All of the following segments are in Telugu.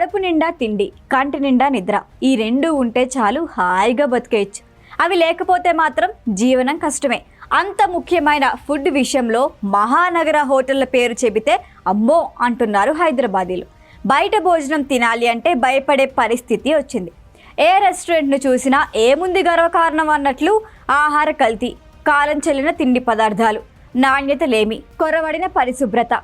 కడుపు నిండా తిండి కంటి నిండా నిద్ర. ఈ రెండు ఉంటే చాలు హాయిగా బతికేయచ్చు. అవి లేకపోతే మాత్రం జీవనం కష్టమే. అంత ముఖ్యమైన ఫుడ్ విషయంలో మహానగర హోటళ్ళ పేరు చెబితే అమ్మో అంటున్నారు హైదరాబాదీలు. బయట భోజనం తినాలి అంటే భయపడే పరిస్థితి వచ్చింది. ఏ రెస్టారెంట్ను చూసినా ఏముంది గర్వకారణం అన్నట్లు ఆహార కల్తీ కాలం చెల్లిన తిండి పదార్థాలు నాణ్యత లేమి కొరవడిన పరిశుభ్రత.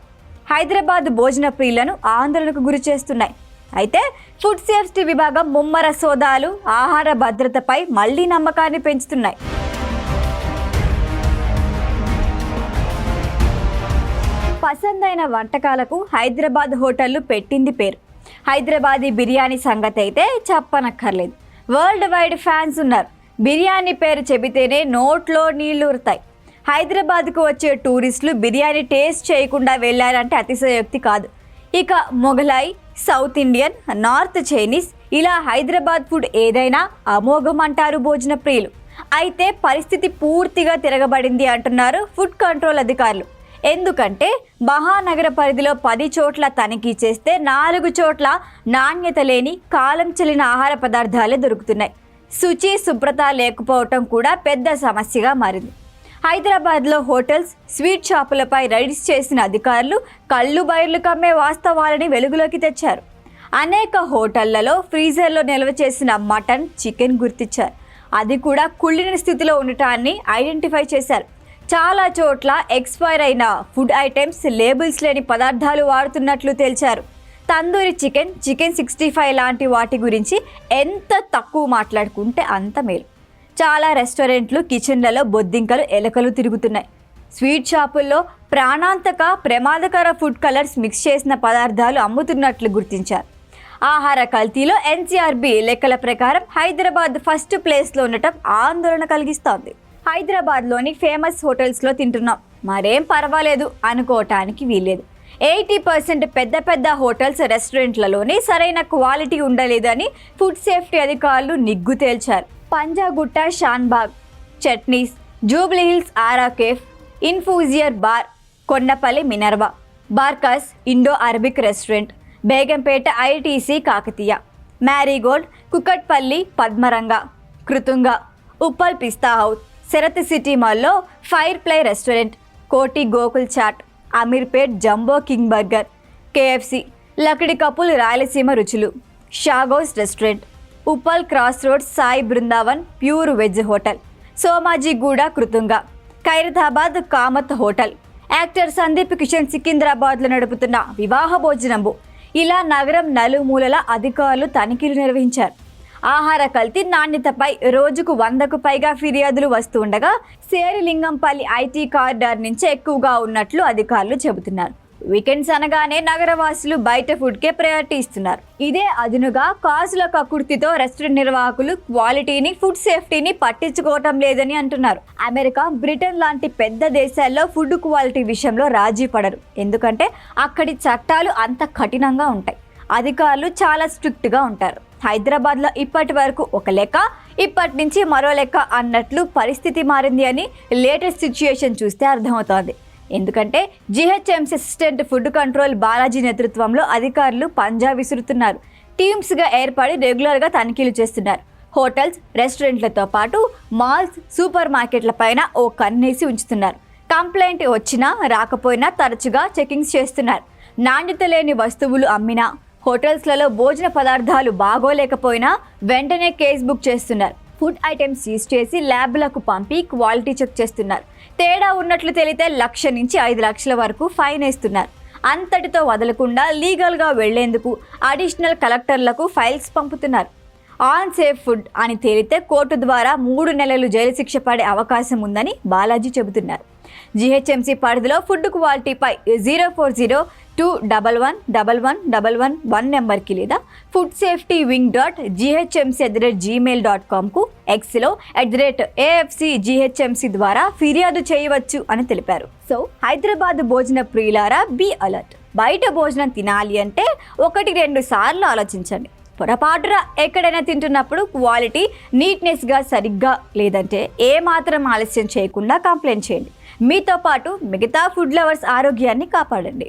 హైదరాబాద్ భోజన ప్రియులను ఆందోళనకు గురి చేస్తున్నాయి. అయితే ఫుడ్ సేఫ్టీ విభాగం ముమ్మర సోదాలు ఆహార భద్రతపై మళ్ళీ నమ్మకాన్ని పెంచుతున్నాయి. పసందైన వంటకాలకు హైదరాబాద్ హోటళ్ళు పెట్టింది పేరు. హైదరాబాదీ బిర్యానీ సంగతి అయితే చెప్పనక్కర్లేదు. వరల్డ్ వైడ్ ఫ్యాన్స్ ఉన్నారు. బిర్యానీ పేరు చెబితేనే నోట్లో నీళ్ళు ఉరుతాయి. హైదరాబాద్కు వచ్చే టూరిస్టులు బిర్యానీ టేస్ట్ చేయకుండా వెళ్ళారంటే అతిశయోక్తి కాదు. ఇక Mughlai south Indian north Chinese ఇలా హైదరాబాద్ ఫుడ్ ఏదైనా అమోఘం అంటారు భోజన ప్రియులు అయితే పరిస్థితి పూర్తిగా తిరగబడింది అంటున్నారు ఫుడ్ కంట్రోల్ అధికారులు. ఎందుకంటే మహానగర పరిధిలో పది చోట్ల తనిఖీ చేస్తే నాలుగు చోట్ల నాణ్యత లేని కాలం చెల్లిన ఆహార పదార్థాలే దొరుకుతున్నాయి. శుచి శుభ్రత లేకపోవటం కూడా పెద్ద సమస్యగా మారింది. హైదరాబాద్లో హోటల్స్ స్వీట్ షాపులపై రైడ్స్ చేసిన అధికారులు కళ్ళు బయర్లు కమ్మే వాస్తవాలని వెలుగులోకి తెచ్చారు. అనేక హోటళ్ళలో ఫ్రీజర్లో నిల్వ చేసిన మటన్ చికెన్ గుర్తించారు. అది కూడా కుళ్ళిన స్థితిలో ఉండటాన్ని ఐడెంటిఫై చేశారు. చాలా చోట్ల ఎక్స్పైర్ అయిన ఫుడ్ ఐటమ్స్ లేబుల్స్ లేని పదార్థాలు వాడుతున్నట్లు తేల్చారు. Tandoori chicken chicken sixty five లాంటి వాటి గురించి ఎంత తక్కువ మాట్లాడుకుంటే అంత మేలు. చాలా రెస్టారెంట్లు కిచెన్లలో బొద్దింకలు ఎలకలు తిరుగుతున్నాయి. స్వీట్ షాపుల్లో ప్రాణాంతక ప్రమాదకర ఫుడ్ కలర్స్ మిక్స్ చేసిన పదార్థాలు అమ్ముతున్నట్లు గుర్తించారు. ఆహార కల్తీలో ఎన్సీఆర్బి లెక్కల ప్రకారం హైదరాబాద్ ఫస్ట్ ప్లేస్లో ఉండటం ఆందోళన కలిగిస్తోంది. హైదరాబాద్లోని ఫేమస్ హోటల్స్లో తింటున్నాం. మరేం పర్వాలేదు అనుకోవటానికి వీల్లేదు. ఎయిటీ పర్సెంట్ పెద్ద పెద్ద హోటల్స్ రెస్టారెంట్లలోనే సరైన క్వాలిటీ ఉండలేదని ఫుడ్ సేఫ్టీ అధికారులు నిగ్గు తేల్చారు. Panjagutta Shanbhag Chutneys Jubilee Hills Aura cafe ఇన్ఫూజియర్ bar Kondapalli Minerva Barkas Indo Arabic restaurant Begumpet ITC Kakatiya Marigold Kukatpally Padmaranga Kritunga Uppal Pista house Sarath city మాల్లో fire fly restaurant Koti Gokul chaat Ameerpet jumbo king burger KFC Lakdikapul Rayalaseema Ruchulu షాగోస్ restaurant. Uppal cross road Sai Brindavan pure veg hotel Somajiguda Kritunga Khairatabad Kamat hotel. Actor Sundeep Kishan సికింద్రాబాద్లో నడుపుతున్న వివాహ భోజనంబు. ఇలా నగరం నలుమూలల అధికారులు తనిఖీలు నిర్వహించారు. ఆహార కల్తీ నాణ్యతపై రోజుకు వందకు పైగా ఫిర్యాదులు వస్తుండగా సేరిలింగంపల్లి ఐటీ కారిడార్ నుంచే ఎక్కువగా ఉన్నట్లు అధికారులు చెబుతున్నారు. వీకెండ్స్ అనగానే నగరవాసులు బయట ఫుడ్కే ప్రయారిటీ ఇస్తున్నారు. ఇదే అదునుగా కాసుల కకుర్తితో రెస్టారెంట్ నిర్వాహకులు క్వాలిటీని ఫుడ్ సేఫ్టీని పట్టించుకోవటం లేదని అంటున్నారు. అమెరికా బ్రిటన్ లాంటి పెద్ద దేశాల్లో ఫుడ్ క్వాలిటీ విషయంలో రాజీ పడరు. ఎందుకంటే అక్కడి చట్టాలు అంత కఠినంగా ఉంటాయి. అధికారులు చాలా స్ట్రిక్ట్గా ఉంటారు. హైదరాబాద్లో ఇప్పటి వరకు ఒక లెక్క ఇప్పటి నుంచి మరో లెక్క అన్నట్లు పరిస్థితి మారింది అని లేటెస్ట్ సిచ్యుయేషన్ చూస్తే అర్థమవుతోంది. ఎందుకంటే GHMC assistant food control Balaji నేతృత్వంలో అధికారులు పంజా విసురుతున్నారు. టీమ్స్గా ఏర్పడి రెగ్యులర్గా తనిఖీలు చేస్తున్నారు. హోటల్స్ రెస్టారెంట్లతో పాటు మాల్స్ సూపర్ మార్కెట్ల పైన ఓ కన్నేసి ఉంచుతున్నారు. కంప్లైంట్ వచ్చినా రాకపోయినా తరచుగా చెకింగ్స్ చేస్తున్నారు. నాణ్యత లేని వస్తువులు అమ్మినా హోటల్స్లలో భోజన పదార్థాలు బాగోలేకపోయినా వెంటనే కేసు బుక్ చేస్తున్నారు. ఫుడ్ ఐటమ్స్ సీజ్ చేసి ల్యాబ్లకు పంపి క్వాలిటీ చెక్ చేస్తున్నారు. తేడా ఉన్నట్లు తెలితే లక్ష నుంచి ఐదు లక్షల వరకు ఫైన్ వేస్తున్నారు. అంతటితో వదలకుండా లీగల్గా వెళ్ళేందుకు అడిషనల్ కలెక్టర్లకు ఫైల్స్ పంపుతున్నారు. ఆన్ సేఫ్ ఫుడ్ అని తేలితే కోర్టు ద్వారా మూడు నెలలు జైలు శిక్ష పడే అవకాశం ఉందని బాలాజీ చెబుతున్నారు. జీహెచ్ఎంసీ పరిధిలో food క్వాలిటీపై zero four zero two double one double one double one one నెంబర్కి లేదా food safety wing dot GHMC at the rate Gmail dot కామ్కు ఎక్స్లో at the rate AFC GHMC ద్వారా ఫిర్యాదు చేయవచ్చు అని తెలిపారు. సో హైదరాబాద్ భోజన ప్రియులారా బి అలర్ట్ బయట భోజనం తినాలి అంటే ఒకటి రెండు సార్లు ఆలోచించండి. పొరపాటున ఎక్కడైనా తింటున్నప్పుడు క్వాలిటీ నీట్నెస్గా సరిగ్గా లేదంటే ఏ మాత్రం ఆలస్యం చేయకుండా కంప్లైంట్ చేయండి. మీతో పాటు మిగతా ఫుడ్ లవర్స్ ఆరోగ్యాన్ని కాపాడండి.